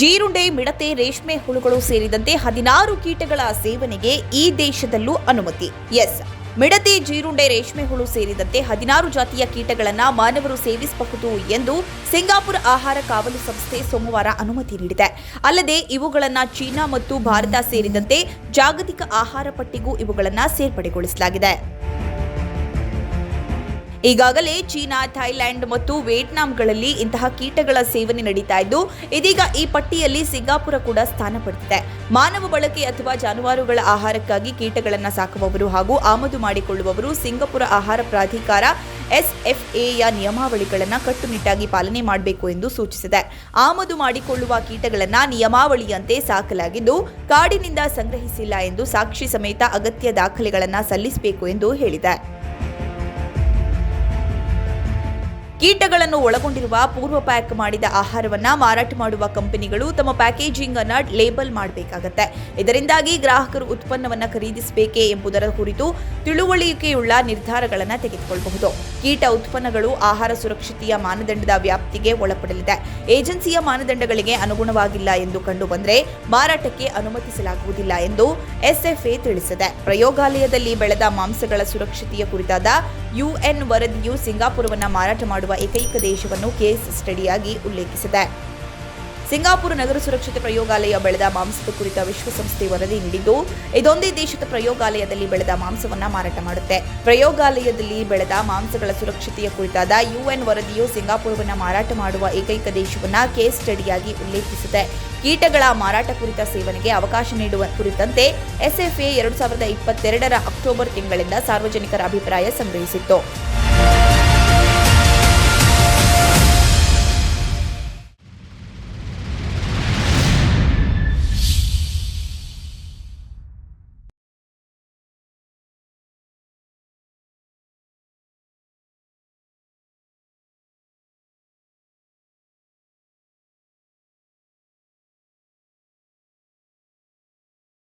ಜೀರುಂಡೆ, ಮಿಡತೆ, ರೇಷ್ಮೆ ಹುಳುಗಳು ಸೇರಿದಂತೆ ಹದಿನಾರು ಕೀಟಗಳ ಸೇವನೆಗೆ ಈ ದೇಶದಲ್ಲೂ ಅನುಮತಿ. ಎಸ್, ಮಿಡತೆ, ಜೀರುಂಡೆ, ರೇಷ್ಮೆ ಹುಳು ಸೇರಿದಂತೆ ಹದಿನಾರು ಜಾತಿಯ ಕೀಟಗಳನ್ನು ಮಾನವರು ಸೇವಿಸಬಹುದು ಎಂದು ಸಿಂಗಾಪುರ ಆಹಾರ ಕಾವಲು ಸಂಸ್ಥೆ ಸೋಮವಾರ ಅನುಮತಿ ನೀಡಿದೆ. ಅಲ್ಲದೆ ಇವುಗಳನ್ನು ಚೀನಾ ಮತ್ತು ಭಾರತ ಸೇರಿದಂತೆ ಜಾಗತಿಕ ಆಹಾರ ಪಟ್ಟಿಗೂ ಇವುಗಳನ್ನು ಸೇರ್ಪಡೆಗೊಳಿಸಲಾಗಿದೆ. ಈಗಾಗಲೇ ಚೀನಾ ಥೈಲ್ಯಾಂಡ್ ಮತ್ತು ವಿಯೆಟ್ನಾಂಗಳಲ್ಲಿ ಇಂತಹ ಕೀಟಗಳ ಸೇವನೆ ನಡೀತಾ ಇದ್ದು, ಇದೀಗ ಈ ಪಟ್ಟಿಯಲ್ಲಿ ಸಿಂಗಾಪುರ ಕೂಡ ಸ್ಥಾನ ಪಡೆದಿದೆ. ಮಾನವ ಬಳಕೆ ಅಥವಾ ಜಾನುವಾರುಗಳ ಆಹಾರಕ್ಕಾಗಿ ಕೀಟಗಳನ್ನು ಸಾಕುವವರು ಹಾಗೂ ಆಮದು ಮಾಡಿಕೊಳ್ಳುವವರು ಸಿಂಗಾಪುರ ಆಹಾರ ಪ್ರಾಧಿಕಾರ ಎಸ್ಎಫ್ಎಯ ನಿಯಮಾವಳಿಗಳನ್ನು ಕಟ್ಟುನಿಟ್ಟಾಗಿ ಪಾಲನೆ ಮಾಡಬೇಕು ಎಂದು ಸೂಚಿಸಿದೆ. ಆಮದು ಮಾಡಿಕೊಳ್ಳುವ ಕೀಟಗಳನ್ನು ನಿಯಮಾವಳಿಯಂತೆ ಸಾಕಲಾಗಿದ್ದು, ಕಾಡಿನಿಂದ ಸಂಗ್ರಹಿಸಿಲ್ಲ ಎಂದು ಸಾಕ್ಷಿ ಸಮೇತ ಅಗತ್ಯ ದಾಖಲೆಗಳನ್ನು ಸಲ್ಲಿಸಬೇಕು ಎಂದು ಹೇಳಿದೆ. ಕೀಟಗಳನ್ನು ಒಳಗೊಂಡಿರುವ ಪೂರ್ವ ಪ್ಯಾಕ್ ಮಾಡಿದ ಆಹಾರವನ್ನ ಮಾರಾಟ ಮಾಡುವ ಕಂಪನಿಗಳು ತಮ್ಮ ಪ್ಯಾಕೇಜಿಂಗ್ ಅನ್ನ ಲೇಬಲ್ ಮಾಡಬೇಕಾಗತ್ತೆ. ಇದರಿಂದಾಗಿ ಗ್ರಾಹಕರು ಉತ್ಪನ್ನವನ್ನ ಖರೀದಿಸಬೇಕೆ ಎಂಬುದರ ಕುರಿತು ತಿಳುವಳಿಕೆಯುಳ್ಳ ನಿರ್ಧಾರಗಳನ್ನು ತೆಗೆದುಕೊಳ್ಳಬಹುದು ಕೀಟ ಉತ್ಪನ್ನಗಳು ಆಹಾರ ಸುರಕ್ಷತೆಯ ಮಾನದಂಡದ ವ್ಯಾಪ್ತಿಗೆ ಒಳಪಡಲಿದೆ. ಏಜೆನ್ಸಿಯ ಮಾನದಂಡಗಳಿಗೆ ಅನುಗುಣವಾಗಿಲ್ಲ ಎಂದು ಕಂಡು ಬಂದರೆ ಮಾರಾಟಕ್ಕೆ ಅನುಮತಿಸಲಾಗುವುದಿಲ್ಲ ಎಂದು ಎಸ್ಎಫ್ಎ ತಿಳಿಸಿದೆ. ಪ್ರಯೋಗಾಲಯದಲ್ಲಿ ಬೆಳೆದ ಮಾಂಸಗಳ ಸುರಕ್ಷತೆಯ ಕುರಿತಾದ ಯುಎನ್ ವರದಿಯು ಸಿಂಗಾಪುರವನ್ನು ಮಾರಾಟ ಮಾಡುವ ಏಕೈಕ ದೇಶವನ್ನು ಕೇಸ್ ಸ್ಟಡಿಯಾಗಿ ಉಲ್ಲೇಖಿಸಿದೆ. ಸಿಂಗಾಪುರ ನಗರ ಸುರಕ್ಷತೆ ಪ್ರಯೋಗಾಲಯ ಬೆಳೆದ ಮಾಂಸದ ಕುರಿತ ವಿಶ್ವಸಂಸ್ಥೆ ವರದಿ ನೀಡಿದ್ದು, ಇದೊಂದೇ ದೇಶದ ಪ್ರಯೋಗಾಲಯದಲ್ಲಿ ಬೆಳೆದ ಮಾಂಸವನ್ನ ಮಾರಾಟ ಮಾಡುತ್ತೆ. ಪ್ರಯೋಗಾಲಯದಲ್ಲಿ ಬೆಳೆದ ಮಾಂಸಗಳ ಸುರಕ್ಷತೆಯ ಕುರಿತಾದ ಯುಎನ್ ವರದಿಯು ಸಿಂಗಾಪುರವನ್ನು ಮಾರಾಟ ಮಾಡುವ ಏಕೈಕ ದೇಶವನ್ನ ಕೇಸ್ ಸ್ಟಡಿಯಾಗಿ ಉಲ್ಲೇಖಿಸಿದೆ ಕೀಟಗಳ ಮಾರಾಟ ಕುರಿತ ಸೇವನೆಗೆ ಅವಕಾಶ ನೀಡುವ ಕುರಿತಂತೆ ಎಸ್ಎಫ್ಎ ಎರಡು ಸಾವಿರದ ಇಪ್ಪತ್ತೆರಡರ ಅಕ್ಟೋಬರ್ ತಿಂಗಳಿಂದ ಸಾರ್ವಜನಿಕರ ಅಭಿಪ್ರಾಯ ಸಂಗ್ರಹಿಸಿತ್ತು.